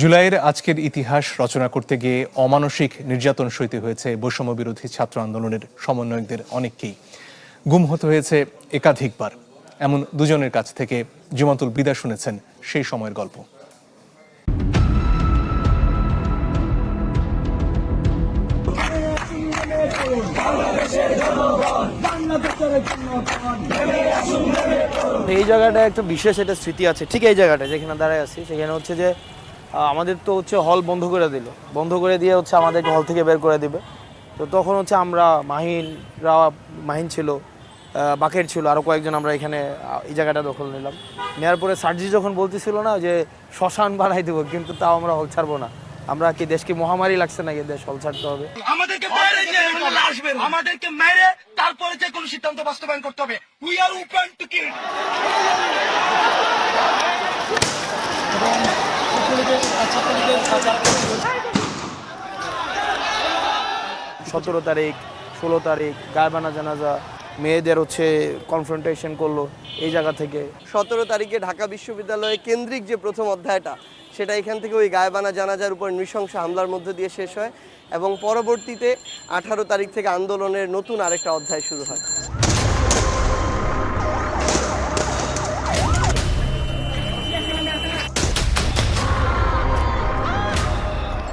জুলাইয়ের আজকের ইতিহাস রচনা করতে গিয়ে অমানসিক নির্যাতন সইতে হয়েছে বৈষম্য বিরোধী ছাত্র আন্দোলনের সমন্বয়কদের অনেককেই। গুম হতে হয়েছে একাধিকবার। এমন দুজনের কাছ থেকে জুমাতুল বিদা শুনেছেন সেই সময়ের গল্প। এই জায়গাটা একটা বিশেষ একটা স্মৃতি আছে, ঠিক এই জায়গাটা যেখানে দাঁড়ায় আছি, সেখানে হচ্ছে যে আমাদের তো হচ্ছে হল বন্ধ করে দিল। বন্ধ করে দিয়ে হচ্ছে আমাদেরকে হল থেকে বের করে দিবে। তো তখন হচ্ছে আমরা মাহিনরা মাহিন ছিল বাকের ছিল আরও কয়েকজন আমরা এখানে এই জায়গাটা দখল নিলাম। নেওয়ার পরে সার্জি যখন বলতেছিল না যে শ্মশান বানাই দেবো কিন্তু তাও আমরা হল ছাড়বো না। আমরা কি দেশকে মহামারী লাগছে না দেশ হল ছাড়তে হবে। আমাদেরকে আমাদেরকে মেরে তারপরে যে কোনো সিদ্ধান্ত বাস্তবায়ন করতে হবে। We are open to kill সতেরো তারিখ, ষোলো তারিখ, গায়বানা জানাজা, মেয়েদের হচ্ছে কনফ্রন্টেশন করল এই জায়গা থেকে। সতেরো তারিখে ঢাকা বিশ্ববিদ্যালয়ে কেন্দ্রিক যে প্রথম অধ্যায়টা, সেটা এখান থেকে ওই গায়বানা জানাজার উপর নৃশংস হামলার মধ্য দিয়ে শেষ হয় এবং পরবর্তীতে আঠারো তারিখ থেকে আন্দোলনের নতুন আরেকটা অধ্যায় শুরু হয়।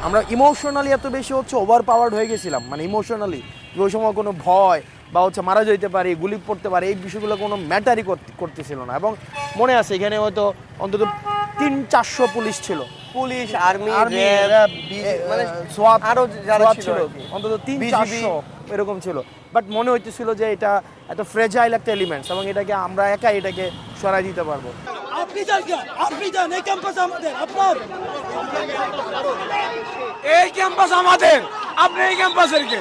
আমরা ইমোশনালি এত বেশি হচ্ছে ওভার পাওয়ার্ড হয়ে গেছিলাম। মানে ইমোশনালি ওই সময় কোনো ভয় বা হচ্ছে মারা যেতে পারি গুলি পড়তে পারে এই বিষয়গুলো কোনো ম্যাটারই করতেছিল না। এবং মনে আছে এখানে হয়তো অন্তত তিন চারশো পুলিশ ছিল। পুলিশ আর্মি মানে আরও যারা ছিল। অন্তত তিন চারশো এরকম ছিল। বাট মনে হইতেছিল যে এটা এত ফ্রেজাইল একটা এলিমেন্টস এবং এটাকে আমরা একাই এটাকে সরাই দিতে পারব। আপনি যান আপনি যান এই ক্যাম্পাস আমাদের আপনার। এই ক্যাম্পাস আমাদের আপনি এই ক্যাম্পাসের কে?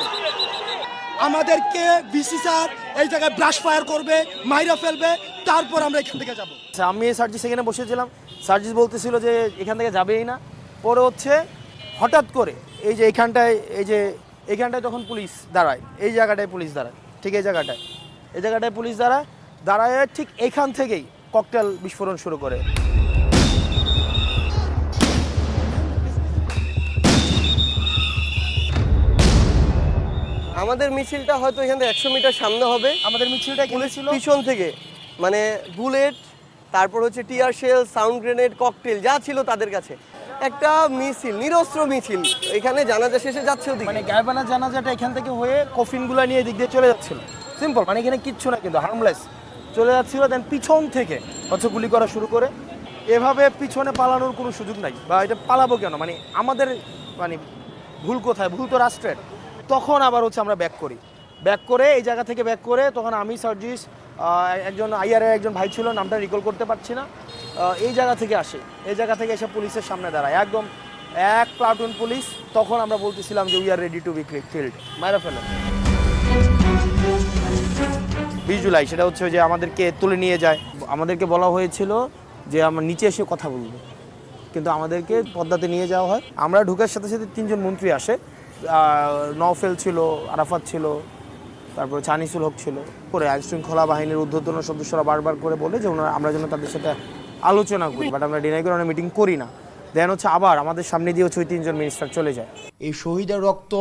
আমাদেরকে বিসি স্যার এই জায়গায় ব্রাশ ফায়ার করবে মাইরা ফেলবে তারপর আমরা এখান থেকে যাব। আচ্ছা, আমি সার্জিস এখানে বসেছিলাম। সার্জিস বলতেছিল যে এখান থেকে যাবেই না। পরে হচ্ছে হঠাৎ করে এই যে এখানটায় এই যে এখানটায় তখন পুলিশ দাঁড়ায় এই জায়গাটায় পুলিশ দাঁড়ায় ঠিক এই জায়গাটায়। এই জায়গাটায় পুলিশ দাঁড়ায় দাঁড়ায় ঠিক এখান থেকেই ককটেল বিস্ফোরণ শুরু করে। আমাদের মিছিলটা হয়তো এখান থেকে একশো মিটার সামনে হবে। আমাদের মিছিলটা ছিল। পিছন থেকে মানে বুলেট তারপর হচ্ছে tear shell sound grenade cocktail যা ছিল তাদের কাছে। একটা মিছিল নিরস্ত্র মিছিল। এখানে জানাজা শেষে যাচ্ছে মানে গায়বানা জানাজাটা এখান থেকে হয়ে কফিনগুলো নিয়ে এদিক দিয়ে চলে যাচ্ছিল। সিম্পল মানে এখানে কিচ্ছু না কিন্তু হার্মলেস চলে যাচ্ছিল দেন পিছন থেকে হচ্ছে গুলি করা শুরু করে। এভাবে পিছনে পালানোর কোনো সুযোগ নাই। বা এটা পালাবো কেন? মানে আমাদের মানে ভুল কোথায়? ভুল তো রাষ্ট্রের। তখন আবার হচ্ছে আমরা ব্যাক করি। ব্যাক করে, এই জায়গা থেকে ব্যাক করে, তখন আমি, সার্জিস একজন আইআরের একজন ভাই ছিল, নামটা রিকল করতে পারছি না। এই জায়গা থেকে আসে। এই জায়গা থেকে এসে পুলিশের সামনে দাঁড়ায় একদম এক প্লাটুন পুলিশ, তখন আমরা বলতেছিলাম যে we are ready to be field মারা ফেলেন বিশ জুলাই, সেটা হচ্ছে যে আমাদেরকে তুলে নিয়ে যায়। আমাদেরকে বলা হয়েছিল যে আমরা নিচে এসে কথা বলব। কিন্তু আমাদেরকে পদ্মাতে নিয়ে যাওয়া হয়। আমরা ঢুকার সাথে সাথে তিনজন মন্ত্রী আসে। নওফেল ছিল, আরাফাত ছিল, তারপর চানিসুল হক ছিল। করে আইন শৃঙ্খলা বাহিনীর ঊর্ধ্বতন সদস্যরা বারবার করে বলে যে ওনারা, আমরা যেন তাদের সাথে আলোচনা করি বাট আমরা ডিনাই করে মিটিং করি না। দেন হচ্ছে আবার আমাদের সামনে দিয়ে হচ্ছে ওই তিনজন মিনিস্টার চলে যায়। এই শহীদের রক্ত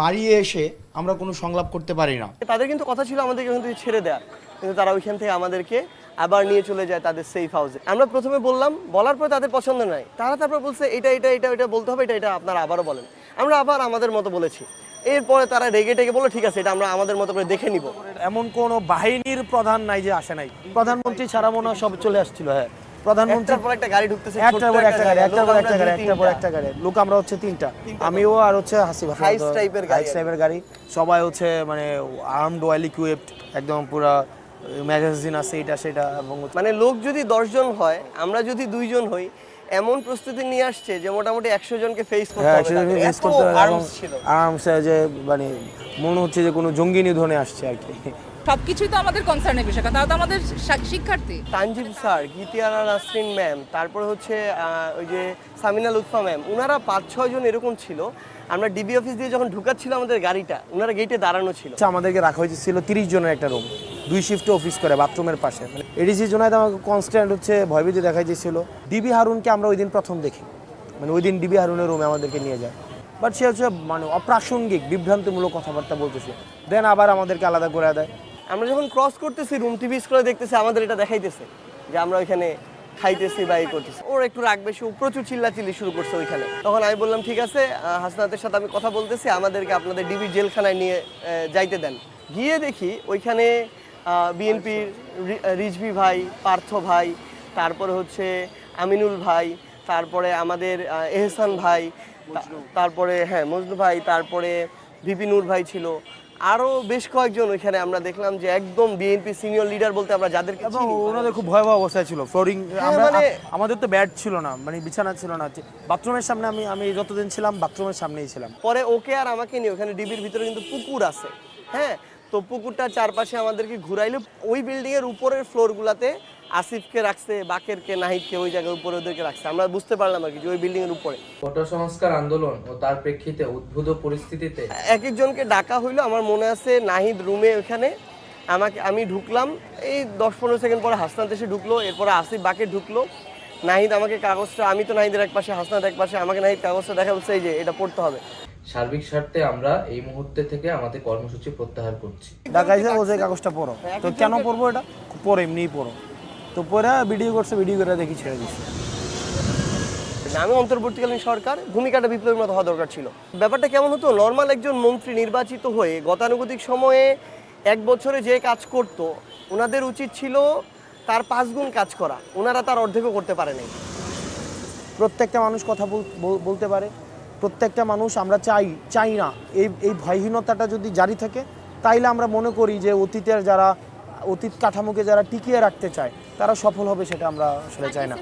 মারিয়ে এসে আমরা কোনো সংলাপ করতে পারি না। তাদের কিন্তু কথা ছিল আমাদেরকে থেকে ছেড়ে দেওয়ার কিন্তু তারা ওইখান থেকে আমাদেরকে আবার নিয়ে চলে যায় তাদের সেফ হাউসে আমরা প্রথমে বললাম বলার পর তাদের পছন্দ নাই। তারা তারপর বলছে এটা এটা এটা এটা বলতে হবে এটা এটা আপনারা আবারও বলেন। আমরা আবার আমাদের মতো বলেছি। এরপরে তারা রেগে টেগে বলল ঠিক আছে এটা আমরা আমাদের মতো করে দেখে নিব। এমন কোনো বাহিনীর প্রধান নাই যে আসে নাই। প্রধানমন্ত্রী ছাড়া মনে সব চলে আসছিল হ্যাঁ। প্রধানমন্ত্রী পর একটা গাড়ি ঢুকতেছে একটার পর একটা গাড়ি একটার পর একটা গাড়ি একটার পর একটা একটা গাড়ি লোক আমরা হচ্ছে তিনটা। আমিও আর হচ্ছে হাসিব গাড়ি। টাইপের গাড়ি। সবাই হচ্ছে মানে আর্মড ওয়েল ইকুইপড একদম পুরা ম্যাগাজিন আছে এটা সেটা এবং মানে লোক যদি দশজন হয় আমরা যদি দুইজন হই এমন প্রস্তুতি নিয়ে আসছে যে মোটামুটি একশো জনকে ফেস করতে হ্যাঁ হবে করতে হবে আরামসে যে মানে মনে হচ্ছে যে কোনো জঙ্গি নিধনে আসছে আর কি। সবকিছুই তো আমাদের কনসার্নের বিষয় তারা তো আমাদের শিক্ষার্থী। তানজিব স্যার গীতিয়ারা নাসরিন ম্যাম তারপর হচ্ছে ওই যে সামিনা লুৎফা ম্যাম ওনারা পাঁচ ছয় জন এরকম ছিল। আমরা ডিবি অফিস দিয়ে যখন ঢুকাচ্ছিল আমাদের গাড়িটা ওনারা গেটে দাঁড়ানো ছিল। আচ্ছা আমাদেরকে রাখা হয়েছিল ছিল তিরিশ জনের একটা রুম দুই শিফটে অফিস করে বাথরুমের পাশে। মানে এডিসি জোনায়দ আমাকে কনস্ট্যান্ট হচ্ছে ভয়ভীতি দেখাই দিয়েছিল ডিবি হারুনকে আমরা ওই দিন প্রথম দেখি। মানে ওই দিন ডিবি হারুনের রুমে আমাদেরকে নিয়ে যায়। বাট সে হচ্ছে মানে অপ্রাসঙ্গিক, বিভ্রান্তিমূলক কথাবার্তা বলতেছে। দেন আবার আমাদেরকে আলাদা করে দেয়। আমরা যখন ক্রস করতেছি রুম টিভি স্ক্রলে দেখতেছি, আমাদের এটা দেখাইতেছে। যে আমরা ওইখানে খাইতেছি বা এই করতেছি। ওর একটু রাগ বেশি প্রচুর চিল্লাচিল্লি শুরু করছে ওইখানে। তখন আমি বললাম, ঠিক আছে হাসনাতের সাথে আমি কথা বলতেছি, আমাদেরকে আপনাদের ডিবি জেলখানায় নিয়ে যাইতে দেন। গিয়ে দেখি ওইখানে বিএনপির রিজভি ভাই পার্থ ভাই তারপরে হচ্ছে আমিনুল ভাই তারপরে আমাদের এহসান ভাই তারপরে হ্যাঁ মজনু ভাই তারপরে ভিপিনুর ভাই ছিল। আরও বেশ কয়েকজন ওইখানে আমরা দেখলাম যে একদম বিএনপি সিনিয়র লিডার বলতে আমরা যাদেরকে এবং ওনাদের খুব ভয়াবহ অবস্থায় ছিল। ফ্লোরিং মানে- আমাদের তো ব্যাড ছিল না মানে বিছানা ছিল না। বাথরুমের সামনে আমি আমি যতদিন ছিলাম বাথরুমের সামনেই ছিলাম। পরে ওকে আর আমাকে নিয়ে ওখানে ডিবির ভিতরে কিন্তু পুকুর আছে। হ্যাঁ তো পুকুরটার চারপাশে আমাদেরকে ঘুরাইলো। ওই বিল্ডিং এর উপরের ফ্লোরগুলোতে আসিফকে রাখছে বাকেরকে নাহিদকে ওই জায়গায় উপরে ওদেরকে রাখছে। আমরা বুঝতে পারলাম আর কি যে ওই বিল্ডিং এর উপরে। কোটা সংস্কার আন্দোলন ও তার প্রেক্ষিতে উদ্ভূত পরিস্থিতিতে এক একজনকে ডাকা হইল। আমার মনে আছে নাহিদ রুমে ওখানে। আমাকে আমি ঢুকলাম। এই দশ পনেরো সেকেন্ড পরে হাসনাত এসে ঢুকলো। এরপরে আসিফ বাকে ঢুকলো। নাহিদ আমাকে কাগজটা আমি তো নাহিদের এক পাশে হাসনাত এক পাশে আমাকে নাহিদ কাগজটা দেখা বলছে এই যে এটা পড়তে হবে। সার্বিক স্বার্থে আমরা এই মুহূর্তে থেকে আমাদের কর্মসূচি প্রত্যাহার করছি। বলছে কাগজটা পড়ো। তো কেন পড়ব এটা? পড়ো এমনিই পড়ো। তো পরে ভিডিও করছে ভিডিও করে দেখি ছেড়ে দিচ্ছে আমি অন্তর্বর্তীকালীন সরকার ভূমিকাটা বিপ্লবীর মতো হওয়া দরকার ছিল। ব্যাপারটা কেমন হতো? নর্মাল একজন মন্ত্রী নির্বাচিত হয়ে গতানুগতিক সময়ে এক বছরে যে কাজ করত ওনাদের উচিত ছিল তার পাঁচ গুণ কাজ করা। ওনারা তার অর্ধেকও করতে পারে নাই প্রত্যেকটা মানুষ কথা বল- বল- বলতে পারে। প্রত্যেকটা মানুষ আমরা চাই চাই না। এই এই ভয়হীনতাটা যদি জারি থাকে, তাইলে আমরা মনে করি যে অতীতের যারা, অতীত কাঠামোকে যারা টিকিয়ে রাখতে চায়, তারা সফল হবে সেটা আমরা আসলে চাই না।